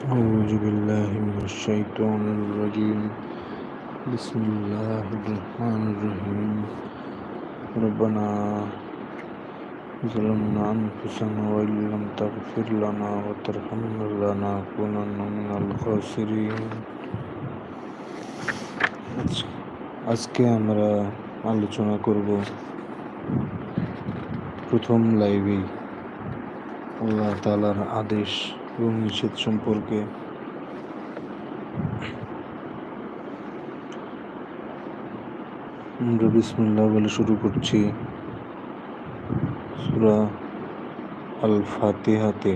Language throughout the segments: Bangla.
أعوذ بالله من الشيطان الرجيم بسم الله الرحمن الرحيم ربنا ظلمنا أنفسنا وإن لم تغفر لنا وترحمنا لنكونن من الخاسرين আজকে আমরা আলোচনা করব প্রথম লাইভে আল্লাহ তালার আদেশ এবং নিষেধ সম্পর্কে আমরা বিসমুল্লাহ বলে শুরু করছি সুরা আল ফাতিহাতে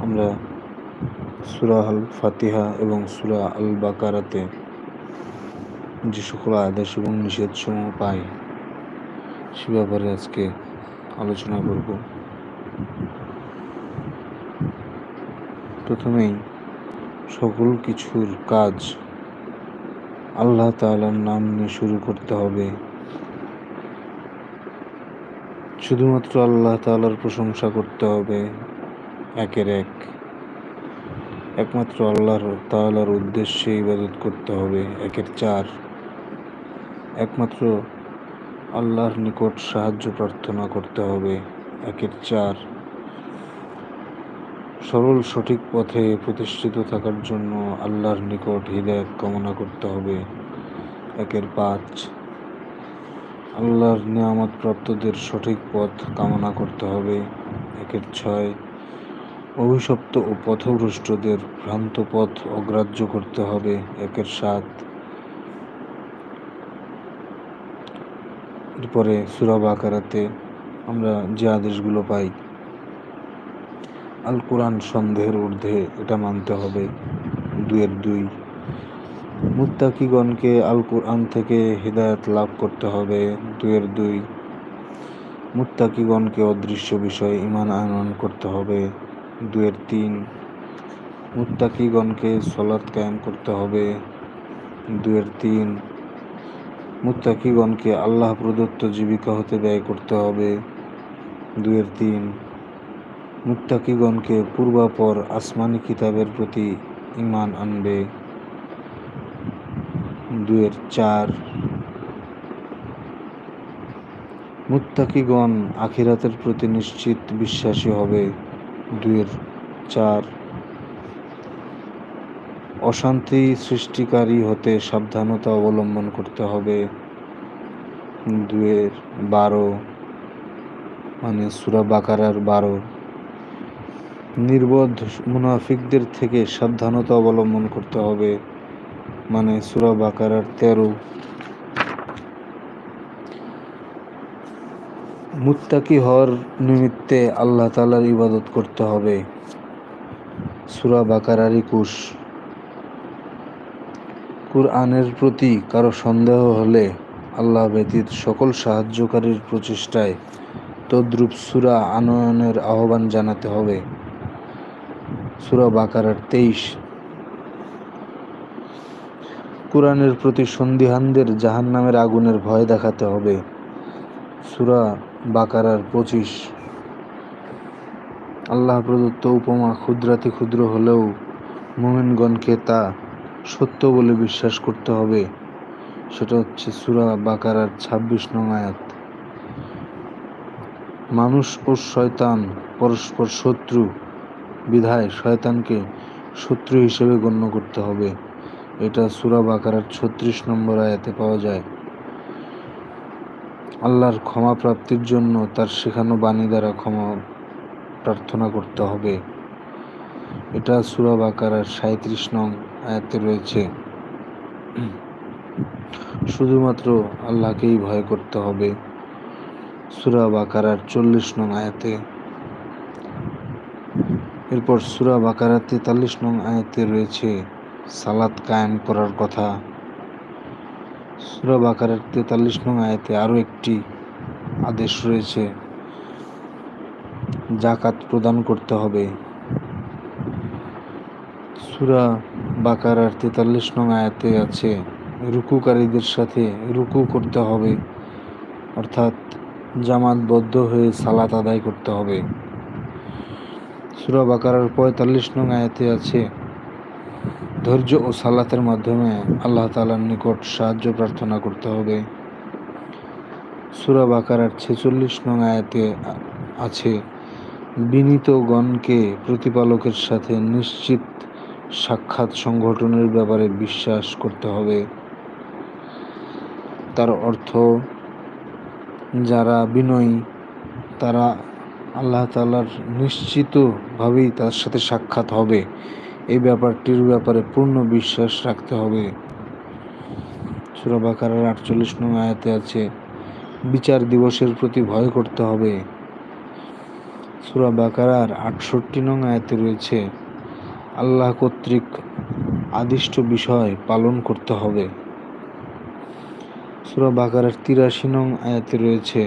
আমরা সুরা আল ফাতিহা এবং সুরা আল বাকারাতে যে সকল আদেশ এবং নিষেধ সমূহ পাই, সে ব্যাপারে আজকে আলোচনা করব। প্রথমেই সকল কিছুর কাজ আল্লাহ তাআলার নাম নিয়ে শুরু করতে হবে। শুধুমাত্র আল্লাহ তাআলার প্রশংসা করতে হবে একের এক। একমাত্র আল্লাহর তাআলার উদ্দেশ্যে ইবাদত করতে হবে একের চার। একমাত্র আল্লাহর নিকট সাহায্য প্রার্থনা করতে হবে। একের চার। সরল সঠিক পথে প্রতিষ্ঠিত থাকার জন্য আল্লাহর নিকট হৃদয়ত কামনা করতে হবে। একের পাঁচ। আল্লাহর নিয়ামত প্রাপ্তদের সঠিক পথ কামনা করতে হবে। একের ছয়। অভিশপ্ত ও পথভ্রষ্টদের ভ্রান্ত পথ অগ্রাহ্য করতে হবে। একের সাত। এরপরে সুরাব আকারাতে আমরা যে আদেশগুলো পাই, আল কোরআন সন্দেহের ঊর্ধ্বে এটা মানতে হবে। দুয়ের দুই, মুত্তাকিগণকে আল কোরআন থেকে হৃদায়ত লাভ করতে হবে। দুয়ের দুই, মুত্তাকিগণকে অদৃশ্য বিষয়ে ইমান আনয়ন করতে হবে। দুয়ের তিন, মুত্তাকিগণকে সলাৎ কায়েম করতে হবে। দুয়ের তিন, মুত্তাকিগণকে আল্লাহ প্রদত্ত জীবিকা হতে ব্যয় করতে হবে। দুয়ের তিন মুত্তাকিগণকে পূর্বাপর আসমানি কিতাবের প্রতি ইমান আনবে। দুয়ের চার। মুত্তাকিগণ আখিরাতের প্রতি নিশ্চিত বিশ্বাসী হবে। দুয়ের চার। অশান্তি সৃষ্টিকারী হতে সাবধানতা অবলম্বন করতে হবে। দুয়ের বারো। মানে সুরা বাকারার বারো। নির্বোধ মুনাফিকদের থেকে সাবধানতা অবলম্বন করতে হবে মানে সুরা বাকারার তেরো। মুত্তাকি হওয়ার নিমিত্তে আল্লাহ তালার ইবাদত করতে হবে। সুরা বাকারার একুশ। কুরআনের প্রতি কারও সন্দেহ হলে আল্লাহ ব্যতীত সকল সাহায্যকারীর প্রচেষ্টায় তদ্রূপ সুরা আনয়নের আহ্বান জানাতে হবে। সুরা বাকারার তেইশ। কোরআনের প্রতি সন্দিহানদের জাহান নামের আগুনের ভয় দেখাতে হবে। সুরা বাকারার পঁচিশ। আল্লাহ প্রদত্ত উপমা ক্ষুদ্রাতি ক্ষুদ্র হলেও মোমেনগণকে তা সত্য বলে বিশ্বাস করতে হবে। সেটা হচ্ছে সুরা বাকারার ছাব্বিশ নং আয়াত। মানুষ ও শয়তান পরস্পর শত্রু, বিধায় শয়তানকে শত্রু হিসেবে গণ্য করতে হবে। এটা সুরা বাকারার ছত্রিশ নম্বর আয়াতে পাওয়া যায়। আল্লাহর ক্ষমা প্রাপ্তির জন্য তার শেখানো বাণী দ্বারা ক্ষমা প্রার্থনা করতে হবে। এটা সুরা বাকারার সাঁত্রিশ নং আয়াতে রয়েছে। শুধুমাত্র আল্লাহকেই ভয় করতে হবে। সুরা বাকারার চল্লিশ নং আয়াতে। এরপর সুরা বাকারার তেতাল্লিশ নং আয়াতে রয়েছে সালাত কায়েম করার কথা। সুরা বাকারার তেতাল্লিশ নং আয়াতে আরও একটি আদেশ রয়েছে জাকাত প্রদান করতে হবে। সুরা বাকারার তেতাল্লিশ নং আয়াতে আছে, রুকুকারীদের সাথে রুকু করতে হবে, অর্থাৎ জামাতবদ্ধ হয়ে সালাত আদায় করতে হবে। সুরা বাকারার পঁয়তাল্লিশ নং আয়াতে আছে, ধৈর্য ও সালাতের মাধ্যমে আল্লাহ তালার নিকট সাহায্য প্রার্থনা করতে হবে। সুরা বাকারার ছেচল্লিশ নং আয়াতে আছে বিনীতগণকে প্রতিপালকের সাথে নিশ্চিত সাক্ষাৎ সংগঠনের ব্যাপারে বিশ্বাস করতে হবে। তার অর্থ যারা বিনয়ী, তারা আল্লাহ তালার নিশ্চিতভাবেই তার সাথে সাক্ষাৎ হবে। এই ব্যাপারটির ব্যাপারে পূর্ণ বিশ্বাস রাখতে হবে। সুরাবাকার আটচল্লিশ নং আয়াতে আছে, বিচার দিবসের প্রতি ভয় করতে হবে। সুরা বাকারার আটষট্টি নং আয়াতে রয়েছে, আল্লাহ কর্তৃক আদিষ্ট বিষয় পালন করতে হবে। সুরা বাকারার তিরাশি নং আয়াতে রয়েছে,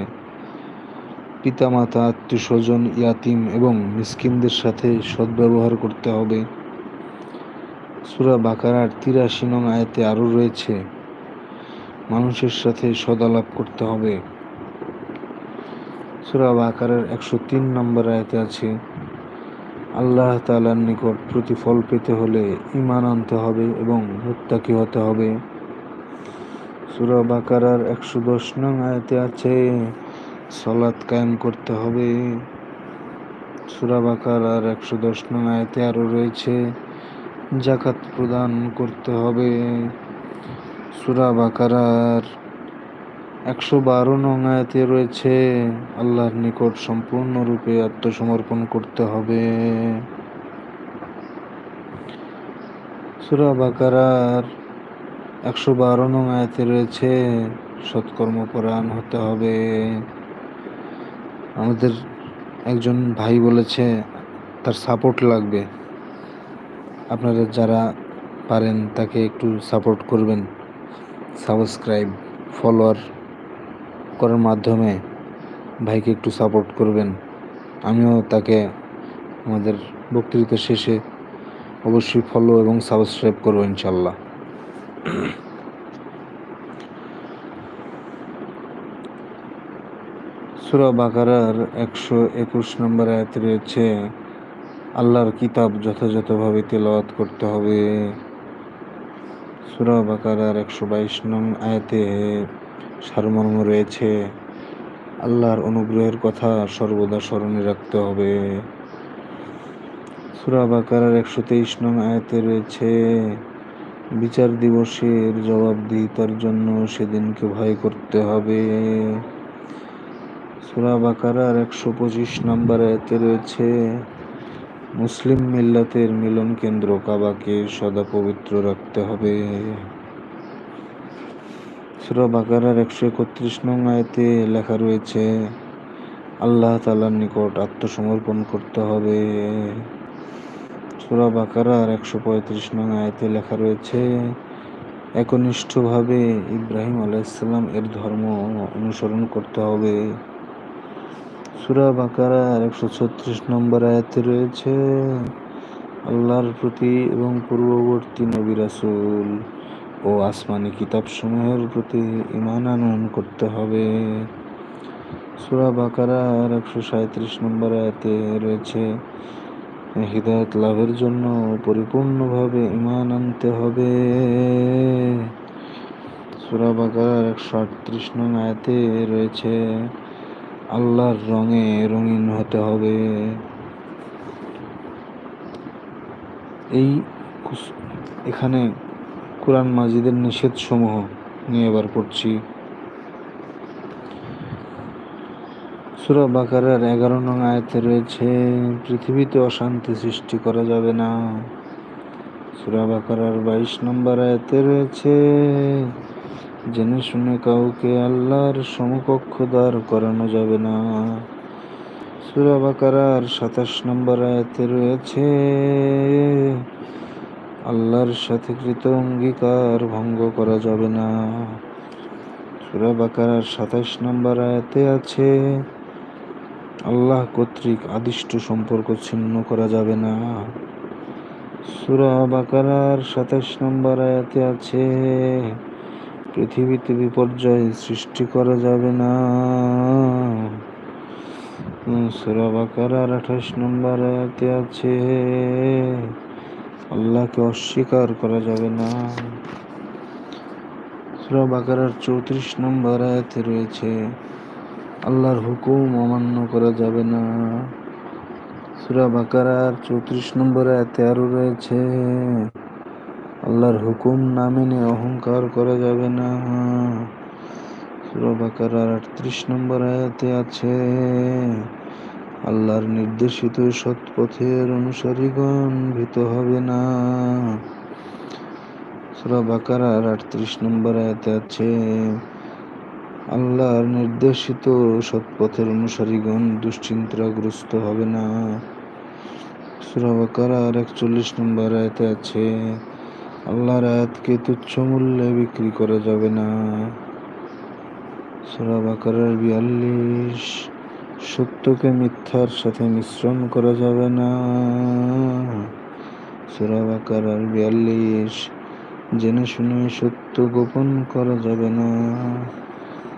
পিতামাতা আত্মীয় স্বজন ইয়াতিম এবং মিসকিনদের সাথে সদ্ব্যবহার করতে হবে। সুরা বাকারার তিরাশি নং আয়াতে আরও রয়েছে, মানুষের সাথে সদালাপ করতে হবে। সুরা বাকারের একশো তিন নম্বর আয়তে আছে, আল্লাহ তালার নিকট প্রতিফল পেতে হলে ইমান আনতে হবে এবং মুত্তাকি হতে হবে। সুরা বাকারার একশো দশ নং আয়তে আছে সলাৎ কায়েম করতে হবে। সুরা বাকারার একশো দশ নং আয়তে আরও রয়েছে জাকাত প্রদান করতে হবে। সুরা বাকারার একশো বারো নং আয়াতে রয়েছে, আল্লাহর নিকট সম্পূর্ণরূপে আত্মসমর্পণ করতে হবে। সুরা বাকারার একশো বারো নং আয়াতে রয়েছে সৎকর্মপরায়ণ হতে হবে। আমাদের একজন ভাই বলেছে, তার সাপোর্ট লাগবে। আপনারা যারা পারেন, তাকে একটু সাপোর্ট করবেন। সাবস্ক্রাইব ফলোয়ার করার মাধ্যমে ভাইকে একটু সাপোর্ট করবেন। আমিও তাকে আমাদের বক্তৃতা শেষে অবশ্যই ফলো এবং সাবস্ক্রাইব করব ইনশাল্লাহ। সুরা বাকারার একশো একুশ নম্বর আয়াত রয়েছে, আল্লাহর কিতাব যথাযথভাবে তেলাওয়াত করতে হবে। সুরা বাকারার একশো বাইশ নং আয়াতে সারমর্ম রয়েছে, আল্লাহর অনুগ্রহের কথা সর্বদা স্মরণে রাখতে হবে। সুরা বাকারার একশো তেইশ নং আয়াতে রয়েছে বিচার দিবসের জবাবদিহিতার জন্য সেদিনকে ভয় করতে হবে। সুরা বাকারার একশো পঁচিশ নম্বর আয়াতে রয়েছে, মুসলিম মিল্লাতের মিলন কেন্দ্র কাবাকে সদা পবিত্র রাখতে হবে। সুরা বাকারার একশো একত্রিশ নং আয়তে লেখা রয়েছে, আল্লাহ তালার নিকট আত্মসমর্পণ করতে হবে। সুরা বাকারার একশো পঁয়ত্রিশ নং আয়তে লেখা রয়েছে, একনিষ্ঠভাবে ইব্রাহিম আলাইসাল্লাম এর ধর্ম অনুসরণ করতে হবে। সুরা বাকারার একশো ছত্রিশ নম্বর আয়াতে রয়েছে, আল্লাহর প্রতি এবং পূর্ববর্তী নবী রাসুল ও আসমানি কিতাবসমূহের প্রতি ইমান আনয়ন করতে হবে। সুরা বাকারার একশো সাঁত্রিশ নম্বর আয়াতে রয়েছে হৃদায়ত লাভের জন্য পরিপূর্ণভাবে ইমান আনতে হবে। সুরা একশো আটত্রিশ নং আয়াতে রয়েছে, আল্লাহর রঙে রঙিন হতে হবে। এই এখানে কোরআন মাজিদের নিষেধ সমূহ নিয়ে এবার পড়ছি। সুরা বাকারের এগারো নং আয়তে রয়েছে, পৃথিবীতে অশান্তি সৃষ্টি করা যাবে না। সুরা বাকারার বাইশ নম্বর আয়তে রয়েছে, জেনে শুনে কাউকে আল্লাহর সমকক্ষ দ্বার করানো যাবে না। সুরা বাকারার সাতাশ নম্বর আয়তে রয়েছে, আল্লাহর সাথে কৃত অঙ্গীকার ভঙ্গ করা যাবে না। সুরা বাকারার সাতাশ নম্বর আয়াতে আছে আল্লাহ কর্তৃক আদিষ্ট সম্পর্ক ছিন্ন করা যাবে না। সুরা বাকারার সাতাশ নম্বর আয়াতে আছে, পৃথিবীতে বিপর্যয় সৃষ্টি করা যাবে না। সুরা বাকারার আঠাশ নম্বর আয়াতে আছে, আল্লাহকে অস্বীকার করা যাবে না। সুরা বাকারার চৌত্রিশ নম্বর আয়াতে রয়েছে আল্লাহর হুকুম অমান্য করা যাবে না। সুরা বাকারার চৌত্রিশ নম্বর আয়াতে আরও রয়েছে, আল্লাহর হুকুম না মেনে অহংকার করা যাবে না। সুরা বাকারার আটত্রিশ নম্বর আয়াতে আছে, আল্লাহর নির্দেশিত সৎ পথের অনুসারীগণ ভীত হবে না। সুরা বাকারার আটত্রিশ নম্বর আয়াতে আছে আল্লাহর নির্দেশিত সৎ পথের অনুসারীগণ দুশ্চিন্তাগ্রস্ত হবে না। সুরা বাকারার একচল্লিশ নম্বর আয়াতে আছে, আল্লাহর আয়াতকে তুচ্ছ মূল্যে বিক্রি করা যাবে না। সুরা বাকারার বিয়াল্লিশ, সত্যকে মিথ্যার সাথে মিশ্রণ করা যাবে না। সুরা বাকারার বিয়াল্লিশ, জেনে শুনে সত্য গোপন করা যাবে না।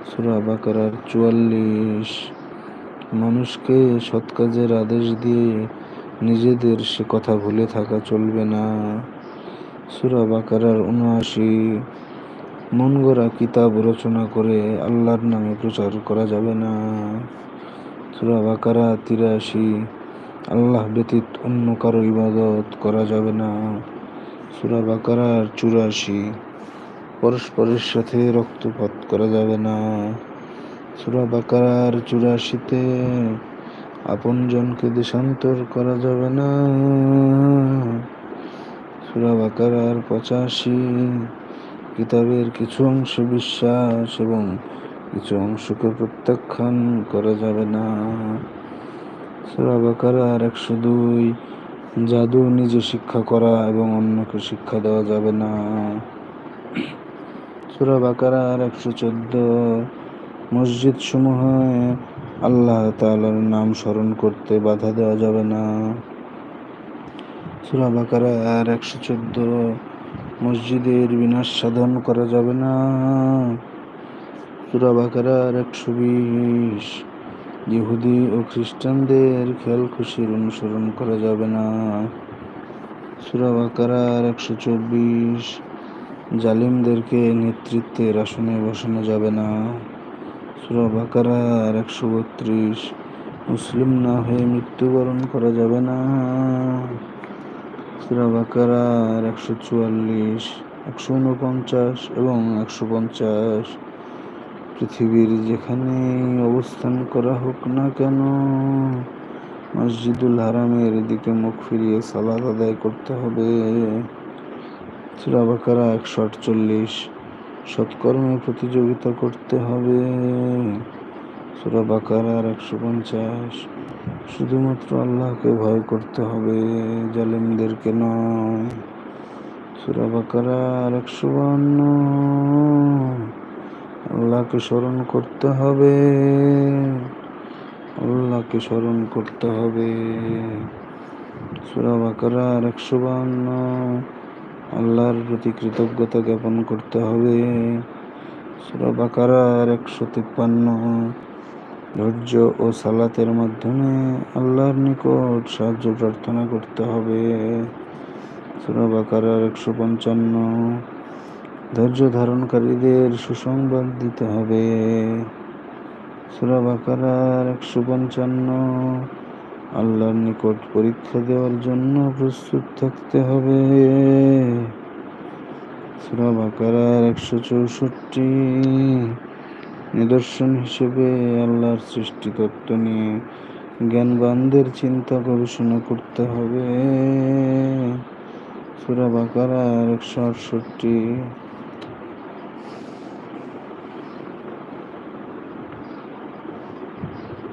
সুরা বাকারার চুয়াল্লিশ। মানুষকে সৎ কাজের আদেশ দিয়ে নিজেদের সে কথা ভুলে থাকা চলবে না। সুরা বাকারার উনআশি। মন গড়া কিতাব রচনা করে আল্লাহর নামে প্রচার করা যাবে না। সুরা বাকারা তিরাশি। আল্লাহ ব্যতীত অন্য কারও ইবাদত করা যাবে না। সুরা বাকারার চুরাশি। পরস্পরের সাথে রক্তপাত করা যাবে না। সুরা বাকারার চুরাশিতে আপনজনকে দেশান্তর করা যাবে না। সুরা বাকারার পঁচাশি কিতাবের কিছু অংশ বিশ্বাস এবং কিছু অংশকে প্রত্যাখ্যান করা যাবে না। সুরা বাকারার একশো দুই জাদু নিজে শিক্ষা করা এবং অন্যকে শিক্ষা দেওয়া যাবে না। সুরা একশো চোদ্দ। মসজিদ সমূহে আল্লাহ তালার নাম স্মরণ করতে বাধা দেওয়া যাবে না। সুরা বাকারার একশো চোদ্দ। মসজিদের বিনাশ সাধন করা যাবে না। সুরা বাকারার একশো বিশ। ইহুদি ও খ্রিস্টানদের খেয়াল খুশির অনুসরণ করা যাবে না। সুরা বাকারার একশো চব্বিশ। জালিমদেরকে নেতৃত্বের আসনে বসানো যাবে না। সুরা একশো বত্রিশ, মুসলিম না হয়ে মৃত্যুবরণ করা যাবে না। সুরা বাকারার একশো চুয়াল্লিশ, একশো উনপঞ্চাশ এবং একশো পঞ্চাশ। পৃথিবীর যেখানে অবস্থান করা হোক না কেন, মসজিদুল হারামের দিকে মুখ ফিরিয়ে সালাদ আদায় করতে হবে। সুরা বাকারা একশো আটচল্লিশ? সৎকর্মে প্রতিযোগিতা করতে হবে। সুরা বাকারার একশো পঞ্চাশ। শুধুমাত্র আল্লাহকে ভয় করতে হবে, জালিমদেরকে নয়। সুরা বাকারার একশো বান্ন। আল্লাহকে স্মরণ করতে হবে। আল্লাহকে স্মরণ করতে হবে। সুরা বাকারার একশো বান্ন। আল্লাহর প্রতি কৃতজ্ঞতা জ্ঞাপন করতে হবে। সুরা বাকারার একশো তিপ্পান্ন। ধৈর্য ও সালাতের মাধ্যমে আল্লাহর নিকট সাহায্য প্রার্থনা করতে হবে। সুরা বাকারার একশো পঞ্চান্ন। ধৈর্য ধারণকারীদের সুসংবাদ দিতে হবে। সুরা বাকারার একশো পঞ্চান্ন। আল্লাহর নিকট পরীক্ষা দেওয়ার জন্য প্রস্তুত থাকতে হবে। বাকারার একশো চৌষট্টি নিদর্শন হিসেবে আল্লাহর সৃষ্টি তত্ত্ব নিয়ে জ্ঞানবানদের চিন্তা গবেষণা করতে হবে। সুরা বাকারার একশো আটষট্টি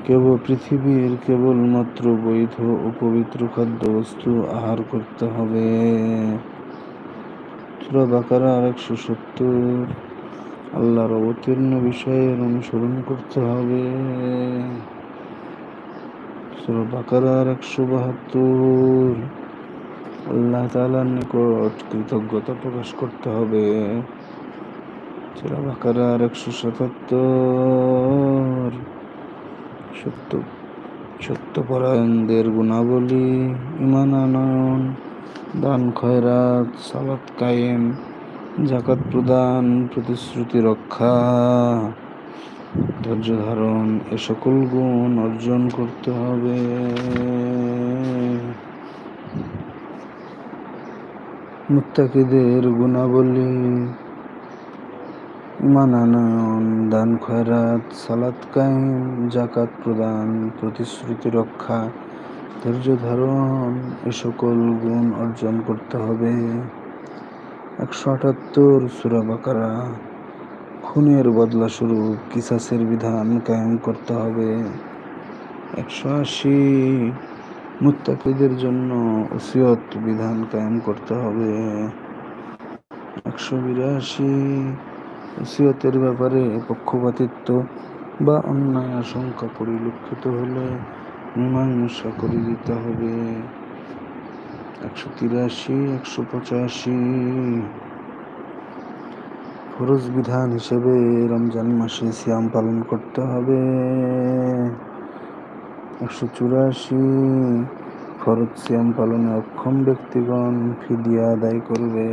কেবল পৃথিবীর কেবলমাত্র বৈধ ও পবিত্র খাদ্যবস্তু আহার করতে হবে। সুরা বাকারার একশো সত্তর। আল্লাহর অবতীর্ণ বিষয়ের অনুসরণ করতে হবে। সুরা বাকারার একশো বাহাত্তর। আল্লাহ তালার নিকট কৃতজ্ঞতা প্রকাশ করতে হবে। সুরা বাকারার একশো সাতাত্তর। সত্য, সত্যপরায়ণদের গুণাবলী ইমান আনয়ন, দান খয়রাত, সালাত কায়েম জাকাত প্রদান, প্রতিশ্রুতি রক্ষা, ধৈর্য ধারণ, এ সকল গুণ অর্জন করতে হবে। মুত্তাকিদের গুণাবলী ইমান আনয়ন দান খয়রাত, সালাত কায়েম জাকাত প্রদান, প্রতিশ্রুতি রক্ষা, ধৈর্য ধারণ, এ সকল গুণ অর্জন করতে হবে। একশো আটাত্তর সুরা বাকারা, খুনের বদলা স্বরূপ কিসাসের বিধান কায়েম করতে হবে। একশো আশি, মুত্তাকিদের জন্য ওসিয়ত বিধান কায়েম করতে হবে। একশো বিরাশি ওসিয়তের ব্যাপারে পক্ষপাতিত্ব বা অন্যায় আশঙ্কা পরিলক্ষিত হলে মীমাংসা করে দিতে হবে। একশো তিরাশি, একশো পঁচাশি। ফরজ বিধান হিসেবে রমজান মাসে সিয়াম পালন করতে হবে। একশো চুরাশি, ফরজ সিয়াম পালনে অক্ষম ব্যক্তিগণ ফিদিয়া আদায় করবে।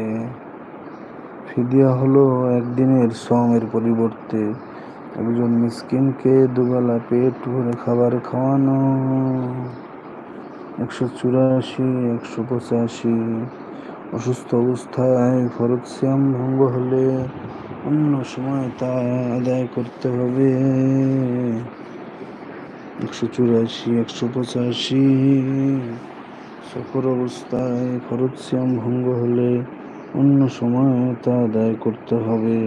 ফিদিয়া হলো একদিনের শ্রমের পরিবর্তে একজন মিসকিনকে দুবেলা পেট ভরে খাবার খাওয়ানো। একশো চুরাশি, একশো পঁচাশি। অসুস্থ অবস্থায় ফরজ শ্যাম ভঙ্গ হলে অন্য সময় তা আদায় করতে হবে। একশো চুরাশি, একশো পঁচাশি। সফর অবস্থায় ফরজ শ্যাম ভঙ্গ হলে অন্য সময় তা আদায় করতে হবে।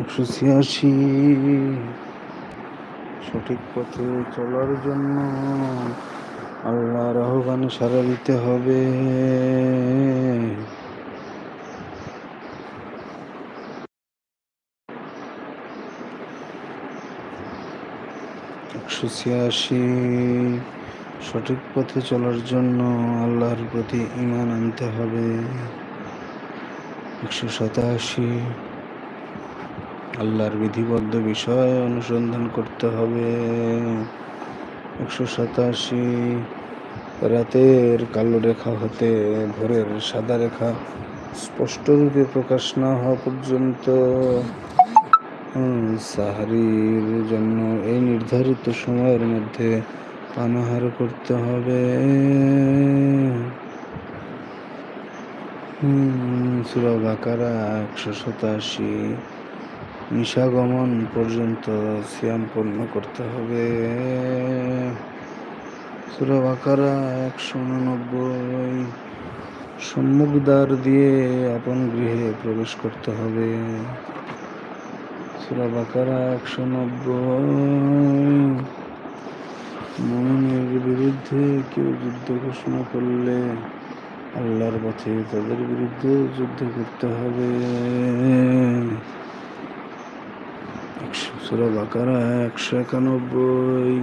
একশো ছিয়াশি সঠিক পথে চলার জন্য আল্লাহর আহ্বানে সারা দিতে হবে। একশো ছিয়াশি সঠিক পথে চলার জন্য আল্লাহর প্রতি ইমান আনতে হবে। একশো সাতাশি। আল্লাহর বিধিবদ্ধ বিষয় অনুসন্ধান করতে হবে। একশো সাতাশি। রাতের কালো রেখা হতে ভোরের সাদা রেখা স্পষ্টরূপে প্রকাশ না হওয়া পর্যন্ত সাহারির জন্য এই নির্ধারিত সময়ের মধ্যে পানাহার করতে হবে। সুরা বাকারা একশো সাতাশি। নিশাগমন পর্যন্ত সিয়াম পূর্ণ করতে হবে। সুরা বাকারা একশো উননব্বই। সম্মুখদ্বার দিয়ে আপন গৃহে প্রবেশ করতে হবে। সুরা বাকারা একশো নব্বই। মমিনের বিরুদ্ধে কেউ যুদ্ধ ঘোষণা করলে আল্লাহর পথে তাদের বিরুদ্ধে যুদ্ধ করতে হবে। সুরা বাকারা একশো একানব্বই।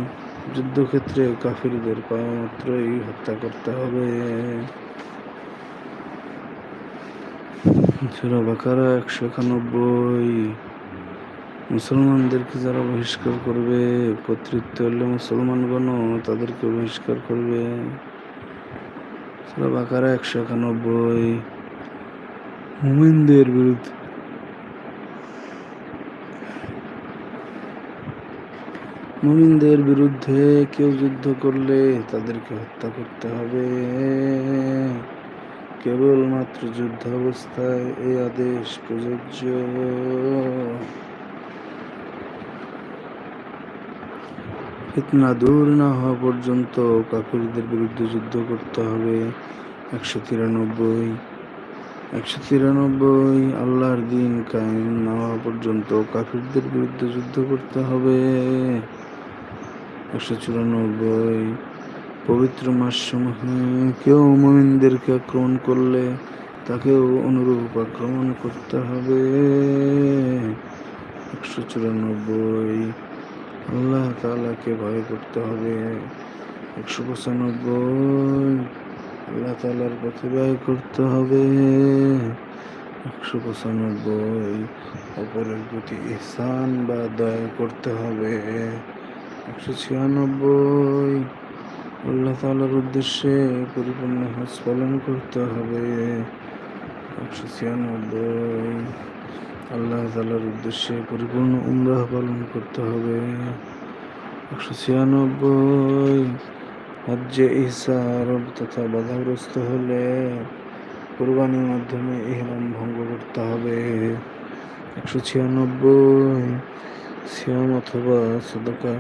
যুদ্ধক্ষেত্রে কাফিরদের পাওয়া মাত্রই হত্যা করতে হবে। সুরা বাকারা একশো একানব্বই। মুসলমানদেরকে যারা বহিষ্কার করবে, কর্তৃত্ব হলে মুসলমানগণ তাদেরকে বহিষ্কার করবে। সুরা বাকারা একশো একানব্বই। মুমিনদের বিরুদ্ধে। মুমিনদের বিরুদ্ধে কেউ যুদ্ধ করলে তাদেরকে হত্যা করতে হবে। কেবলমাত্র যুদ্ধ অবস্থায় এই আদেশ প্রযোজ্য। ফিতনা দূর না হওয়া পর্যন্ত কাফিরদের বিরুদ্ধে যুদ্ধ করতে হবে। একশো তিরানব্বই একশো তিরানব্বই, আল্লাহর দিন কায়েম না হওয়া পর্যন্ত কাফিরদের বিরুদ্ধে যুদ্ধ করতে হবে। একশো চুরানব্বই, পবিত্র মাসসমূহে কেউ মোমিনদেরকে আক্রমণ করলে তাকেও অনুরূপ আক্রমণ করতে হবে। একশো চুরানব্বই আল্লাহ তালাকে ভয় করতে হবে। একশো পঁচানব্বই, আল্লাহ তালার পথে ব্যয় করতে হবে। একশো পঁচানব্বই, অপরের প্রতি ইহসান বা দয়া করতে হবে। একশো ছিয়ানব্বই, আল্লাহ তালার উদ্দেশ্যে পরিপূর্ণ হজ পালন করতে হবে। একশো ছিয়ানব্বই আল্লাহ তালার উদ্দেশ্যে পরিপূর্ণ উমরাহ পালন করতে হবে। একশো ছিয়ানব্বই হজ্জে ইসার তথা বাধাগ্রস্ত হলে কোরবানির মাধ্যমে ইহরাম ভঙ্গ করতে হবে। একশো ছিয়ানব্বই সিয়াম অথবা সদকা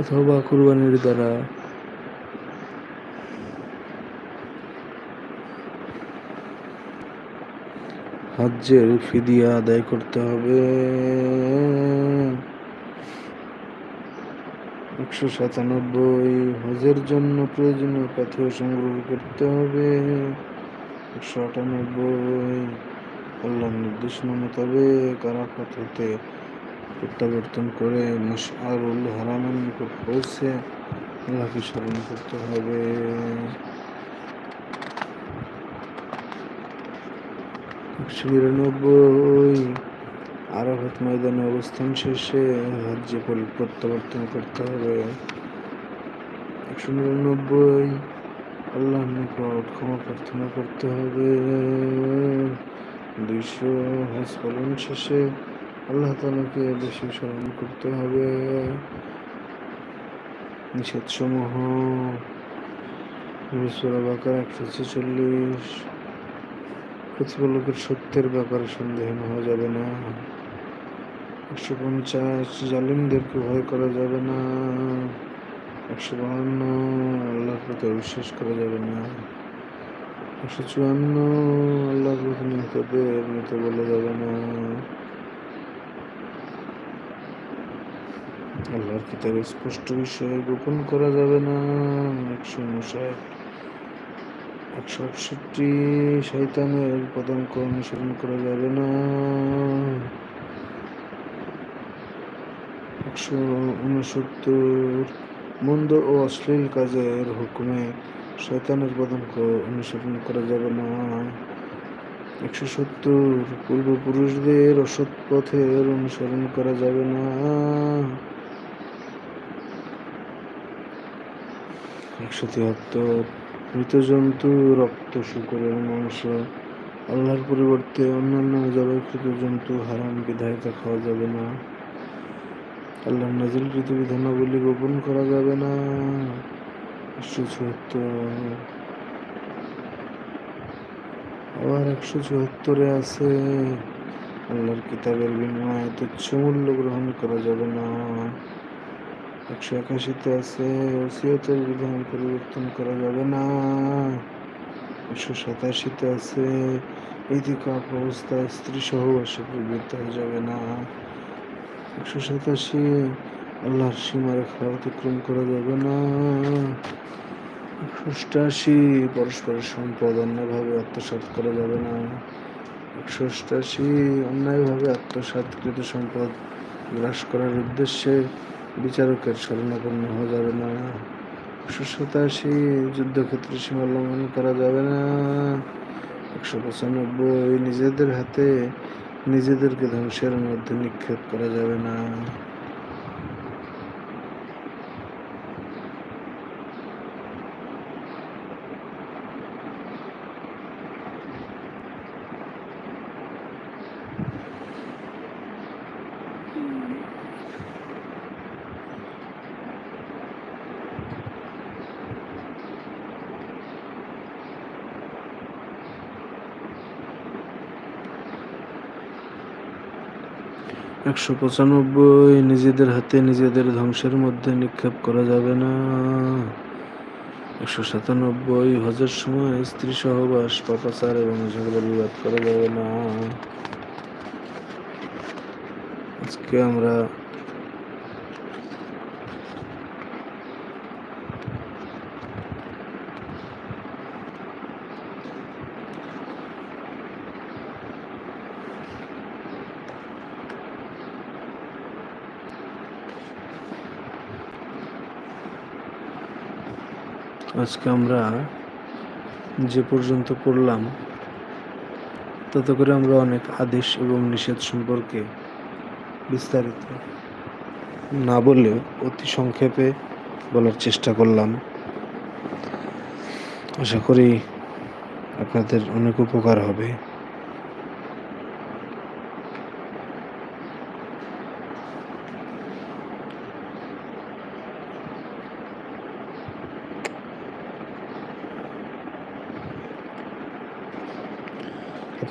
অথবা কোরবানির দ্বারা হজ্জের ফিদিয়া আদায় করতে হবে। একশো সাতানব্বই, হজের জন্য প্রয়োজনীয় পাথর সংগ্রহ করতে হবে। একশো আটানব্বই, আল্লাহর নির্দেশনা মোতাবেক আরাফাত হতে প্রত্যাবর্তন করে মশআরুল হারামের নিকট পৌঁছে আল্লাহকে স্মরণ করতে হবে। একশো নিরানব্বই, আরাফাত ময়দানে অবস্থান শেষে হজ্জে পরি- প্রত্যাবর্তন করতে হবে। একশো নিরানব্বই আল্লাহর নিকট ক্ষমা প্রার্থনা করতে হবে। দুইশো হজ পালন শেষে আল্লাহ তালাকে বেশি স্মরণ করতে হবে। নিষেধ সমূহ বাকার একশো ছেচল্লিশ। প্রতিপালকের সত্যের ব্যাপারে সন্দেহ হওয়া যাবে না। একশো পঞ্চাশ জালিমদেরকে ভয় করা যাবে না। একশো বাহান্ন আল্লাহর প্রতি অবিশ্বাস করা যাবে না। একশো চুয়ান্ন আল্লাহর প্রতি নিহতদের মতো বলা যাবে না। আল্লাহর কিতাবে স্পষ্ট বিষয়ে গোপন করা যাবে না। একশো উনষাট একশো একষট্টি শৈতানের পদাঙ্ক অনুসরণ করা যাবে না। একশো উনসত্তর মন্দ ও অশ্লীল কাজের হুকুমে শয়তানের পদাঙ্ক অনুসরণ করা যাবে না। একশো সত্তর পূর্বপুরুষদের অসৎ পথের অনুসরণ করা যাবে না। একশো তিয়াত্তর মৃত জন্তু রক্ত, শুকরের মাংস, আল্লাহর পরিবর্তে অন্যান্য জবাইকৃত জন্তু, হারাম বিধায় তা খাওয়া যাবে না। আল্লাহর নাজিলকৃত বিধানাবলী গোপন করা যাবে না। একশো চুয়াত্তর। আবার একশো চুয়াত্তরে আছে, আল্লাহর কিতাবের বিনিময়ে তুচ্ছ মূল্য গ্রহণ করা যাবে না। একশো একাশিতে আছে ওসিয়তের বিধান পরিবর্তন করা যাবে না। একশো সাতাশিতে আছে ইতিকাপ অবস্থায় স্ত্রী সহবাসে প্রবৃত্ত হয়ে যাবে না। একশো সাতাশি, আল্লাহর সীমারেখা অতিক্রম করা যাবে না। অষ্টাশি, পরস্পরের সম্পদ অন্যভাবে আত্মসাৎ করা যাবে না। একশো অষ্টাশি, অন্যায়ভাবে আত্মসাৎকৃত সম্পদ গ্রাস করার উদ্দেশ্যে বিচারকের শরণাপন্ন হওয়া যাবে না। একশো সাতাশি যুদ্ধক্ষেত্রে সীমা লঙ্ঘন করা যাবে না। একশো পঁচানব্বই নিজেদের হাতে নিজেদেরকে ধ্বংসের মধ্যে নিক্ষেপ করা যাবে না। একশো পঁচানব্বই নিজেদের হাতে নিজেদের ধ্বংসের মধ্যে নিক্ষেপ করা যাবে না। একশো সাতানব্বই হজের সময় স্ত্রী সহবাস পাপাচার এবং ঝগড়া বিবাদ করা যাবে না। আজকে আমরা আজকে আমরা যে পর্যন্ত পড়লাম, তত করে আমরা অনেক আদেশ এবং নিষেধ সম্পর্কে বিস্তারিত না বললেও অতি সংক্ষেপে বলার চেষ্টা করলাম। আশা করি আপনাদের অনেক উপকার হবে।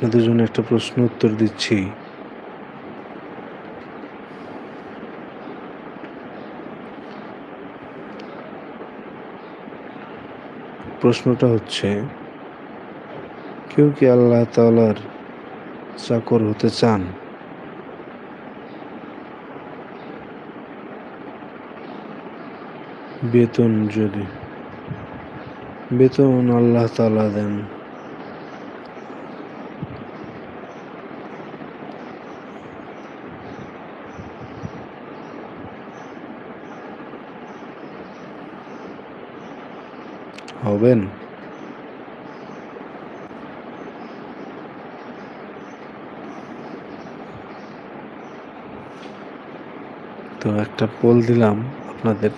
আপনাদের জন্য একটা প্রশ্ন উত্তর দিচ্ছি। প্রশ্নটা হচ্ছে, কেউ কি আল্লাহ তালার চাকর হতে চান? বেতন যদি, বেতন আল্লাহ তালা দেন। হবেন? তো একটা পোল দিলাম আপনাদের।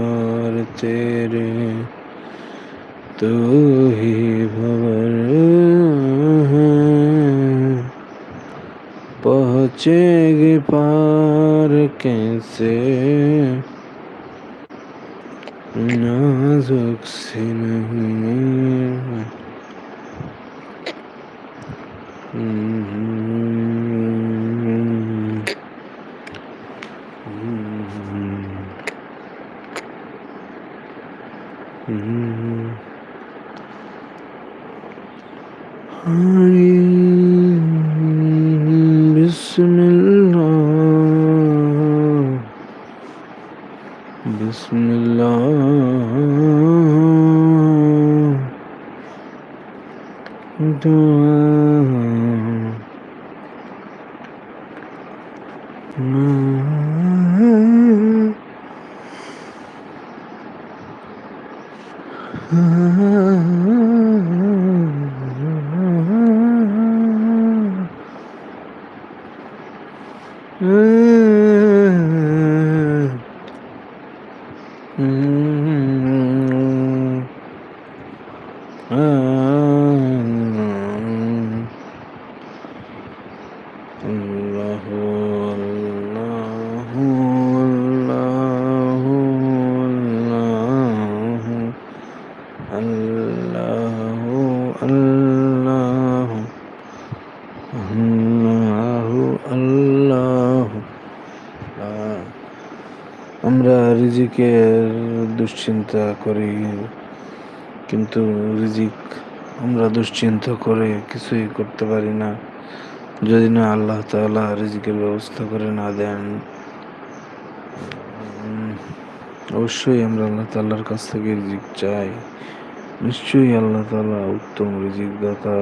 पार तेरे तो ही भवर है। पहुँचेगी पार कैसे? नाजुक सी नहीं। Mm-hmm. রিজিকের দুশ্চিন্তা করি, কিন্তু রিজিক আমরা দুশ্চিন্তা করে কিছুই করতে পারি না। যদি না আল্লাহ তাআলা রিজিকের ব্যবস্থা করে না দেন অবশ্যই আমরা আল্লাহ তাআলার কাছ থেকে রিজিক চাই। নিশ্চয়ই আল্লাহ তাআলা উত্তম রিজিক দাতা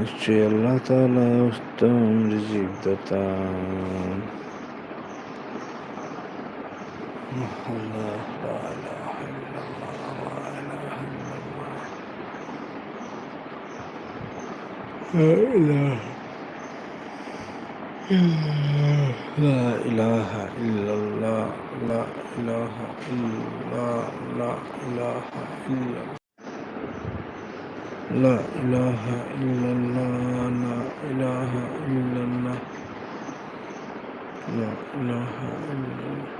নিশ্চয়ই আল্লাহ তাআলা উত্তম রিজিক দাতা La La ilahe illallah La ilahe illallah La ilahe illallah La ilahe illallah La ilahe illallah La ilahe illallah